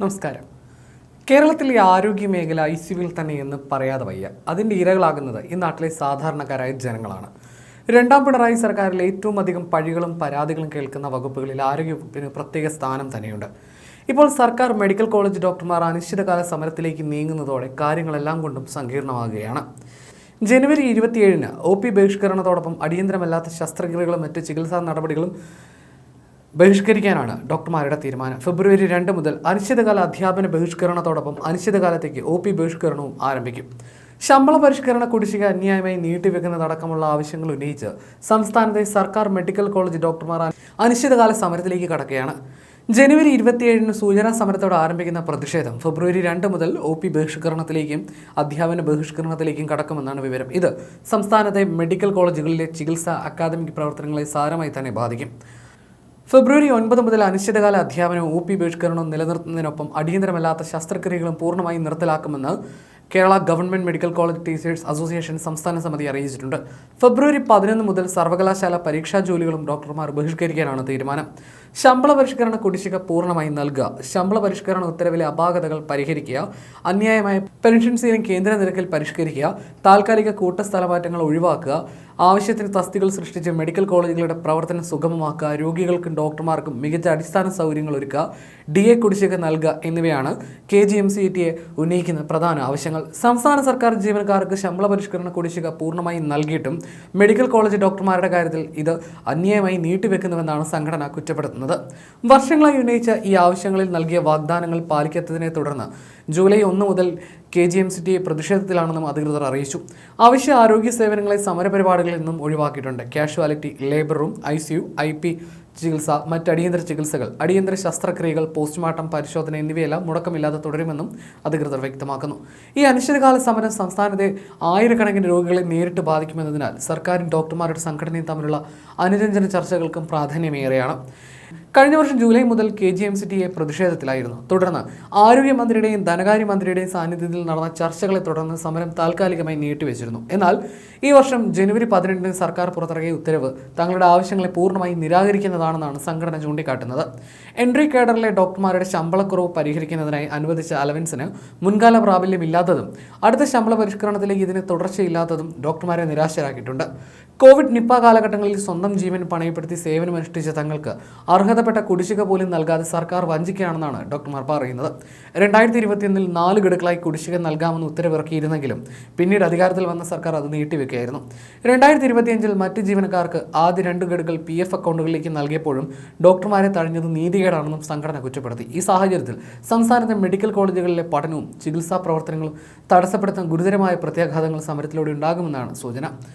നമസ്കാരം. കേരളത്തിലെ ആരോഗ്യ മേഖല ഐ സിയുവിൽ തന്നെ എന്ന് പറയാതെ വയ്യ. അതിന്റെ ഇരകളാകുന്നത് ഈ നാട്ടിലെ സാധാരണക്കാരായ ജനങ്ങളാണ്. രണ്ടാം പിണറായി സർക്കാരിൽ ഏറ്റവും അധികം പഴികളും പരാതികളും കേൾക്കുന്ന വകുപ്പുകളിൽ ആരോഗ്യവകുപ്പിന് പ്രത്യേക സ്ഥാനം തന്നെയുണ്ട്. ഇപ്പോൾ സർക്കാർ മെഡിക്കൽ കോളേജ് ഡോക്ടർമാർ അനിശ്ചിതകാല സമരത്തിലേക്ക് നീങ്ങുന്നതോടെ കാര്യങ്ങളെല്ലാം കൊണ്ടും സങ്കീർണമാകുകയാണ്. ജനുവരി ഇരുപത്തിയേഴിന് ഒ പി ബഹിഷ്കരണത്തോടൊപ്പം അടിയന്തരമല്ലാത്ത ശസ്ത്രക്രിയകളും മറ്റ് ചികിത്സാ നടപടികളും ബഹിഷ്കരിക്കാനാണ് ഡോക്ടർമാരുടെ തീരുമാനം. ഫെബ്രുവരി രണ്ട് മുതൽ അനിശ്ചിതകാല അധ്യാപന ബഹിഷ്കരണത്തോടൊപ്പം അനിശ്ചിതകാലത്തേക്ക് ഒ പി ബഹിഷ്കരണവും ആരംഭിക്കും. ശമ്പള പരിഷ്കരണ കുടിശ്ശിക അന്യായമായി നീട്ടിവെക്കുന്നതടക്കമുള്ള ആവശ്യങ്ങൾ ഉന്നയിച്ച് സംസ്ഥാനത്തെ സർക്കാർ മെഡിക്കൽ കോളേജ് ഡോക്ടർമാർ അനിശ്ചിതകാല സമരത്തിലേക്ക് കടക്കുകയാണ്. ജനുവരി ഇരുപത്തിയേഴിന് സൂചനാ സമരത്തോടെ ആരംഭിക്കുന്ന പ്രതിഷേധം ഫെബ്രുവരി രണ്ട് മുതൽ ഒ പി ബഹിഷ്കരണത്തിലേക്കും അധ്യാപന ബഹിഷ്കരണത്തിലേക്കും കടക്കുമെന്നാണ് വിവരം. ഇത് സംസ്ഥാനത്തെ മെഡിക്കൽ കോളേജുകളിലെ ചികിത്സാ അക്കാദമിക് പ്രവർത്തനങ്ങളെ സാരമായി തന്നെ ബാധിക്കും. ഫെബ്രുവരി ഒൻപത് മുതൽ അനിശ്ചിതകാല അധ്യാപനവും ഒ പി ബഹിഷ്കരണവും നിലനിർത്തുന്നതിനൊപ്പം അടിയന്തരമല്ലാത്ത ശസ്ത്രക്രിയകളും പൂർണമായും നിർത്തലാക്കുമെന്ന് Kerala government medical college teachers association സംസ്ഥാന സമിതി അറിയിച്ചിട്ടുണ്ട്. ഫെബ്രുവരി പതിനൊന്ന് മുതൽ സർവകലാശാല പരീക്ഷാ ജോലികളും ഡോക്ടർമാർ ബഹിഷ്കരിക്കാനാണ് തീരുമാനം. ശമ്പള പരിഷ്കരണ കുടിശ്ശിക പൂർണമായും നൽകുക. ശമ്പള പരിഷ്കരണ ഉത്തരവിലെ അപാകതകൾ പരിഹരിക്കുക. അന്യായമായ പെൻഷൻ സീലിംഗ് കേന്ദ്ര നിരക്കിൽ പരിഷ്കരിക്കുക. താൽക്കാലിക കൂട്ട സ്ഥലമാറ്റങ്ങൾ ഒഴിവാക്കുക. ആവശ്യത്തിന് തസ്തികൾ സൃഷ്ടിച്ച് മെഡിക്കൽ കോളേജുകളുടെ പ്രവർത്തനം സുഗമമാക്കുക. രോഗികൾക്കും ഡോക്ടർമാർക്കും മികച്ച അടിസ്ഥാന സൗകര്യങ്ങൾ ഒരുക്കുക. ഡി എ കുടിശ്ശിക നൽകുക എന്നിവയാണ് K G M C T A ഉന്നയിക്കുന്ന പ്രധാന ആവശ്യങ്ങൾ. സംസ്ഥാന സർക്കാർ ജീവനക്കാർക്ക് ശമ്പള പരിഷ്കരണ കുടിശ്ശിക പൂർണമായി നൽകിയിട്ടും മെഡിക്കൽ കോളേജ് ഡോക്ടർമാരുടെ കാര്യത്തിൽ ഇത് അന്യായമായി നീട്ടിവെക്കുന്നുവെന്നാണ് സംഘടന കുറ്റപ്പെടുത്തുന്നത്. വർഷങ്ങളായി ഉന്നയിച്ച ഈ ആവശ്യങ്ങളിൽ നൽകിയ വാഗ്ദാനങ്ങൾ പാലിക്കാത്തതിനെ തുടർന്ന് ജൂലൈ ഒന്ന് മുതൽ K G M C T പ്രതിഷേധത്തിലാണെന്നും അധികൃതർ അറിയിച്ചു. അവശ്യ ആരോഗ്യ സേവനങ്ങളെ സമരപരിപാടികളിൽ നിന്നും ഒഴിവാക്കിയിട്ടുണ്ട്. Casualty labour room I C U I P ചികിത്സ മറ്റ് അടിയന്തര ചികിത്സകൾ അടിയന്തര ശസ്ത്രക്രിയകൾ പോസ്റ്റ്മോർട്ടം പരിശോധന എന്നിവയെല്ലാം മുടക്കമില്ലാതെ തുടരുമെന്നും അധികൃതർ വ്യക്തമാക്കുന്നു. ഈ അനിശ്ചിതകാല സമരം സംസ്ഥാനത്തെ ആയിരക്കണക്കിന് രോഗികളെ നേരിട്ട് ബാധിക്കുമെന്നതിനാൽ സർക്കാരും ഡോക്ടർമാരുടെ സംഘടനയും തമ്മിലുള്ള അനുരഞ്ജന ചർച്ചകൾക്കും പ്രാധാന്യമേറെയാണ്. കഴിഞ്ഞ വർഷം ജൂലൈ മുതൽ K G M C T A പ്രതിഷേധത്തിലായിരുന്നു. തുടർന്ന് ആരോഗ്യമന്ത്രിയുടെയും ധനകാര്യമന്ത്രിയുടെയും സാന്നിധ്യത്തിൽ നടന്ന ചർച്ചകളെ തുടർന്ന് സമരം താൽക്കാലികമായി നീട്ടിവെച്ചിരുന്നു. എന്നാൽ ഈ വർഷം ജനുവരി പതിനെട്ടിന് സർക്കാർ പുറത്തിറക്കിയ ഉത്തരവ് തങ്ങളുടെ ആവശ്യങ്ങളെ പൂർണമായി നിരാകരിക്കുന്നതാണെന്നാണ് സംഘടന ചൂണ്ടിക്കാട്ടുന്നത്. എൻട്രി കേഡറിലെ ഡോക്ടർമാരുടെ ശമ്പളക്കുറവ് പരിഹരിക്കുന്നതിനായി അനുവദിച്ച അലവൻസിന് മുൻകാല പ്രാബല്യമില്ലാത്തതും അടുത്ത ശമ്പള പരിഷ്കരണത്തിലേക്ക് ഇതിന് തുടർച്ചയില്ലാത്തതും ഡോക്ടർമാരെ നിരാശരാക്കിയിട്ടുണ്ട്. കോവിഡ് നിപ്പ കാലഘട്ടങ്ങളിൽ സ്വന്തം ജീവൻ പണയപ്പെടുത്തി സേവനമനുഷ്ഠിച്ച തങ്ങൾക്ക് അർഹതപ്പെട്ട കുടിശ്ശിക പോലും നൽകാതെ സർക്കാർ വഞ്ചിക്കുകയാണെന്നാണ് ഡോക്ടർമാർ പറയുന്നത്. രണ്ടായിരത്തി ഇരുപത്തിയൊന്നിൽ നാല് ഗഡുക്കളായി കുടിശ്ശിക നൽകാമെന്ന് ഉത്തരവിറക്കിയിരുന്നെങ്കിലും പിന്നീട് അധികാരത്തിൽ വന്ന സർക്കാർ അത് നീട്ടിവെക്കുകയായിരുന്നു. രണ്ടായിരത്തി ഇരുപത്തിയഞ്ചിൽ മറ്റ് ജീവനക്കാർക്ക് ആദ്യ രണ്ട് ഗഡുകൾ പി എഫ് അക്കൗണ്ടുകളിലേക്ക് നൽകിയപ്പോഴും ഡോക്ടർമാരെ തഴഞ്ഞത് നീതികേടാണെന്നും സംഘടന കുറ്റപ്പെടുത്തി. ഈ സാഹചര്യത്തിൽ സംസ്ഥാനത്തെ മെഡിക്കൽ കോളേജുകളിലെ പഠനവും ചികിത്സാ പ്രവർത്തനങ്ങളും തടസ്സപ്പെടുത്താൻ ഗുരുതരമായ പ്രത്യാഘാതങ്ങൾ സമരത്തിലൂടെ ഉണ്ടാകുമെന്നാണ് സൂചന.